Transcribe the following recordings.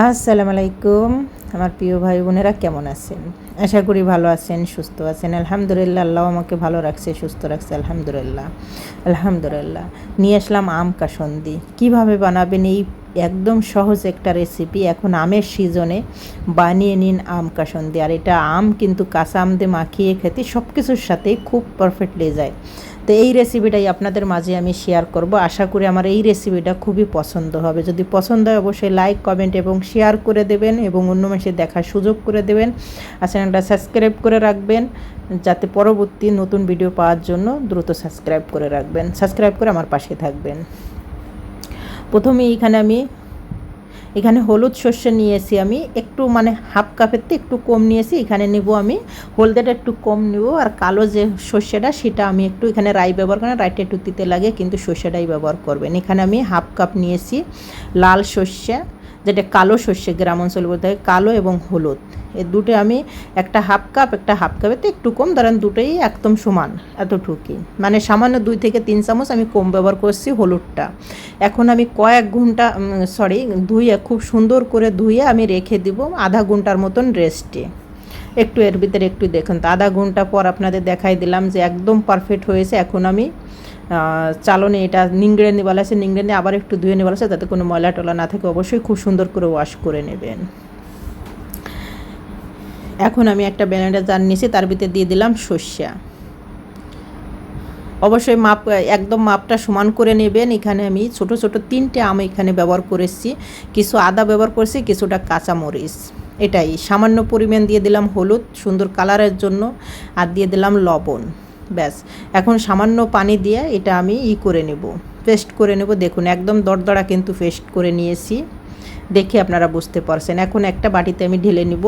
আসসালামু আলাইকুম। আমার প্রিয় ভাই বোনেরা কেমন আছেন? আশা করি ভালো আছেন, সুস্থ আছেন। আলহামদুলিল্লাহ, আল্লাহ আমাকে ভালো রাখছে, সুস্থ রাখছে, আলহামদুলিল্লাহ। আলহামদুলিল্লাহ। নিয়ে আসলাম আম কাসন্দি। কীভাবে বানাবেন? এই একদম সহজ একটা রেসিপি এখন আমের সিজনে বানিয়ে নিন আম কাসন্দি। আর এটা আম কিন্তু কাঁচা আম দিয়ে মাখিয়ে খেতে সব কিছুর সাথেই খুব পারফেক্টলি যায়। তো এই রেসিপিটাই আপনাদের মাঝে আমি শেয়ার করব। আশা করি আমার এই রেসিপিটা খুবই পছন্দ হবে। যদি পছন্দ হয়, অবশ্যই লাইক কমেন্ট এবং শেয়ার করে দেবেন এবং অন্য মানুষের দেখার সুযোগ করে দেবেন। আর চ্যানেলটা সাবস্ক্রাইব করে রাখবেন, যাতে পরবর্তী নতুন ভিডিও পাওয়ার জন্য দ্রুত সাবস্ক্রাইব করে রাখবেন, সাবস্ক্রাইব করে আমার পাশে থাকবেন। প্রথমে এখানে আমি, এখানে হলুদ শস্য নিয়েছি আমি, একটু মানে হাফ কাপের তো একটু কম নিয়েছি, এখানে নেব আমি, হলদেটা একটু কম নেব, আর কালো যে শস্যটা সেটা আমি একটু এখানে রাই ব্যবহার করেন রাইটা একটু তিতে লাগে, কিন্তু শস্যটাই ব্যবহার করবেন। এখানে আমি হাফ কাপ নিয়েছি লাল শস্য যেটা কালো শস্য গ্রাম অঞ্চল বলতে কালো এবং হলুদ। এই দুটো আমি একটা হাফ কাপ, একটা হাফ কাপে তো একটু কম, ধরেন দুটোই একদম সমান এতটুকুই। মানে সামান্য দুই থেকে তিন চামচ আমি কম ব্যবহার করছি হলুদটা। এখন আমি কয়েক ঘণ্টা সরি ধুয়ে, খুব সুন্দর করে ধুয়ে আমি রেখে দিব আধা ঘণ্টার মতন রেস্টে একটু এর ভিতরে একটু দেখুন তো, আধা ঘণ্টা পর আপনাদের দেখাই দিলাম যে একদম পারফেক্ট হয়েছে। এখন আমি চালনে এটা নিংড়ে নিবাল আছে নিংড়ে নিয়ে আবার একটু ধুয়ে নিবাল আছে যাতে কোনো ময়লা টলা না থাকে, অবশ্যই খুব সুন্দর করে ওয়াশ করে নেবেন। এখন আমি একটা ব্যানারের জার নিয়েছি তার ভিতরে দিয়ে দিলাম সর্ষা। অবশ্যই মাপ, একদম মাপটা সমান করে নেবেন। এখানে আমি ছোট ছোট তিনটে আম এখানে ব্যবহার করেছি। কিছু আদা ব্যবহার করেছি, কিছুটা কাঁচামরিচ। এটাই, সামান্য পরিমাণ দিয়ে দিলাম হলুদ, সুন্দর কালারের জন্য, আর দিয়ে দিলাম লবণ। ব্যাস, এখন সামান্য পানি দিয়ে এটা আমি ই করে নেব, পেস্ট করে নেব। দেখুন, একদম দরদড়া কিন্তু পেস্ট করে নিয়েছি। দেখে আপনারা বুঝতে পারছেন। এখন একটা বাটিতে আমি ঢেলে নিব।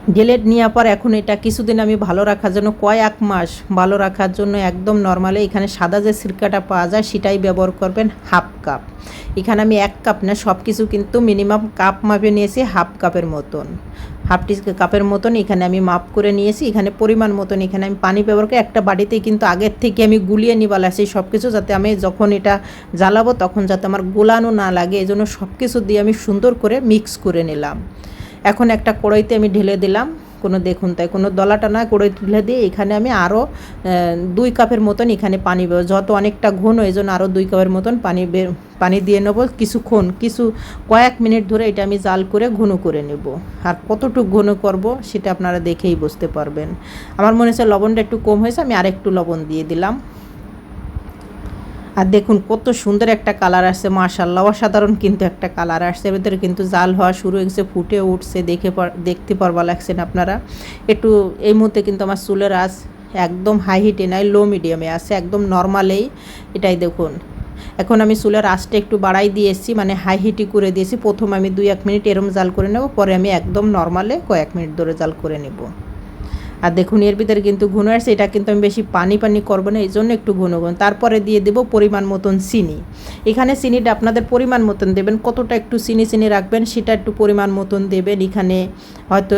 ঢেলে নেওয়ার পর এখন এটা কিছুদিন আমি ভালো রাখার জন্য কয়েক মাস ভালো রাখার জন্য একদম নর্মালি এখানে সাদা যে সিরকাটা পাওয়া যায় সেটাই ব্যবহার করবেন হাফ কাপ। এখানে আমি এক কাপ না সব কিছু কিন্তু মিনিমাম কাপ মাপে নিয়েছি, হাফ কাপের মতন। হাফ টি কাপের মতন এখানে আমি মাপ করে নিয়েছি, এখানে পরিমাণ মতন এখানে আমি পানি ব্যবহার করে। একটা বাড়িতে কিন্তু আগের থেকে আমি গুলিয়ে নিবাল আসি সব কিছু যাতে আমি যখন এটা জ্বালাবো তখন যাতে আমার গোলানো না লাগে এই জন্য সব কিছু দিয়ে আমি সুন্দর করে মিক্স করে নিলাম। এখন একটা কড়াইতে আমি ঢেলে দিলাম, কোনো দেখুন তাই, কোনো দলাটা নয় কড়াই তুলে দিয়ে এখানে আমি আরও দুই কাপের মতন এখানে পানি যত অনেকটা ঘন এই জন্য আরও দুই কাপের মতন পানি বের, পানি দিয়ে নেব কিছুক্ষণ কিছু কয়েক মিনিট ধরে এটা আমি জাল করে ঘন করে নেব। আর কতটুকু ঘন করব সেটা আপনারা দেখেই বুঝতে পারবেন। আমার মনে হচ্ছে লবণটা একটু কম হয়েছে, আমি আরেকটু লবণ দিয়ে দিলাম। আর দেখুন কত সুন্দর একটা কালার আসছে মাশাল্লাহ অসাধারণ কিন্তু একটা কালার আসছে। ভিতরে কিন্তু জাল হওয়া শুরু হয়েছে, ফুটে উঠছে, দেখে দেখতে পারবা লাগছেন আপনারা। একটু এই মুহূর্তে কিন্তু আমার চুলের আঁচ একদম হাই হিটে নাই লো মিডিয়ামে আছে, একদম নর্মালেই এটাই দেখুন। এখন আমি চুলের আঁচটা একটু বাড়াই দিয়েছি মানে হাই হিটি করে দিয়েছি। প্রথম আমি দুই এক মিনিট এরম জাল করে নেব, পরে আমি একদম নর্মালে কয়েক মিনিট ধরে জাল করে নেব। আর দেখুন, এর ভিতরে কিন্তু ঘন আসছে। এটা কিন্তু আমি বেশি পানি পানি করব না, এই জন্য একটু ঘন ঘন তারপরে দিয়ে দেব পরিমাণ মতন চিনি। এখানে চিনিটা আপনাদের পরিমাণ মতন দেবেন। কতটা একটু চিনি চিনি রাখবেন, সেটা একটু পরিমাণ মতন দেবেন। এখানে হয়তো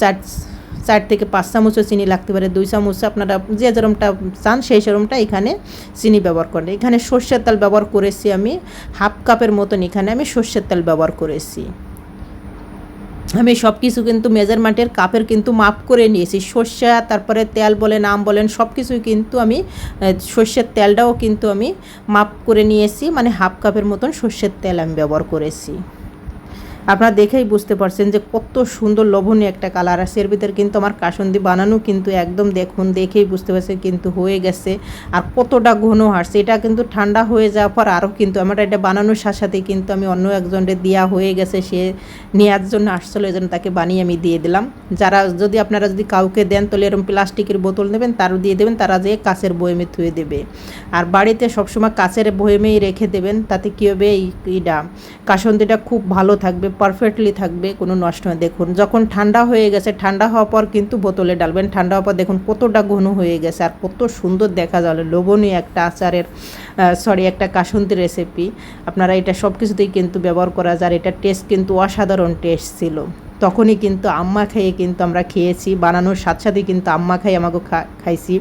চার চার থেকে পাঁচ চামচও চিনি লাগতে পারে, দুই চামচ আপনারা যে যেরমটা চান, সেই সেরমটা এখানে চিনি ব্যবহার করেন। এখানে সর্ষের তেল ব্যবহার করেছি আমি, হাফ কাপের মতন এখানে আমি সর্ষের তেল ব্যবহার করেছি। আমি সব কিছু কিন্তু মেজারমেন্টের কাপের কিন্তু মাপ করে নিয়েছি। সর্ষা, তারপরে তেল বলেন, আম বলেন সব কিছুই কিন্তু আমি সর্ষের তেলটাও কিন্তু আমি মাপ করে নিয়েছি। মানে হাফ কাপের মতন সর্ষের তেল আমি ব্যবহার করেছি। আপনারা দেখেই বুঝতে পারছেন যে কত সুন্দর লোভনীয় একটা কালার। আছে এর ভিতরে কিন্তু আমার কাসন্দি বানানো কিন্তু একদম দেখুন, দেখেই বুঝতে পারছেন কিন্তু হয়ে গেছে। আর কতটা ঘন হাসছে এটা কিন্তু ঠান্ডা হয়ে যাওয়ার পর আরও কিন্তু আমার এটা বানানোর সাথে সাথে কিন্তু আমি অন্য একজনের দেওয়া হয়ে গেছে, সে নেওয়ার জন্য আসছিল এই জন্য তাকে বানিয়ে আমি দিয়ে দিলাম। যারা যদি আপনারা যদি কাউকে দেন, তাহলে এরকম প্লাস্টিকের বোতল নেবেন, তারও দিয়ে দেবেন, তারা যে কাছের বয়েমে থুয়ে দেবে। আর বাড়িতে সবসময় কাছের বয়েমেই রেখে দেবেন, তাতে কী হবে এই ইটা, কাসন্দিটা খুব ভালো থাকবে। পারফেক্টলি থাকবে, কোনো নষ্ট হয় দেখুন, যখন ঠান্ডা হয়ে গেছে, ঠান্ডা হওয়ার পর কিন্তু বোতলে ডালবেন। ঠান্ডা হওয়ার পর দেখুন, কতটা ঘন হয়ে গেছে আর কত সুন্দর দেখা যাবে লোভনীয় একটা আচারের সরি একটা কাসন্তি রেসিপি আপনারা এটা সব কিছুতেই কিন্তু ব্যবহার করা যায়। এটা টেস্ট কিন্তু অসাধারণ টেস্ট ছিল। তখনই কিন্তু আম্মা খাইয়ে কিন্তু আমরা খেয়েছি। বানানোর সাথে সাথে কিন্তু আম্মা খাই, আমাকে খাইছি।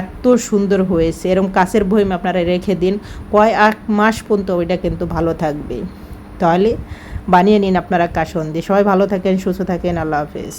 এত সুন্দর হয়েছে। এরকম কাছের বইম আপনারা রেখে দিন। কয় এক মাস পর্যন্ত ওইটা কিন্তু ভালো থাকবে। তাহলে বানিয়ে নিন আপনারা কাসন্দি সবাই ভালো থাকেন সুস্থ থাকেন আল্লাহ হাফেজ।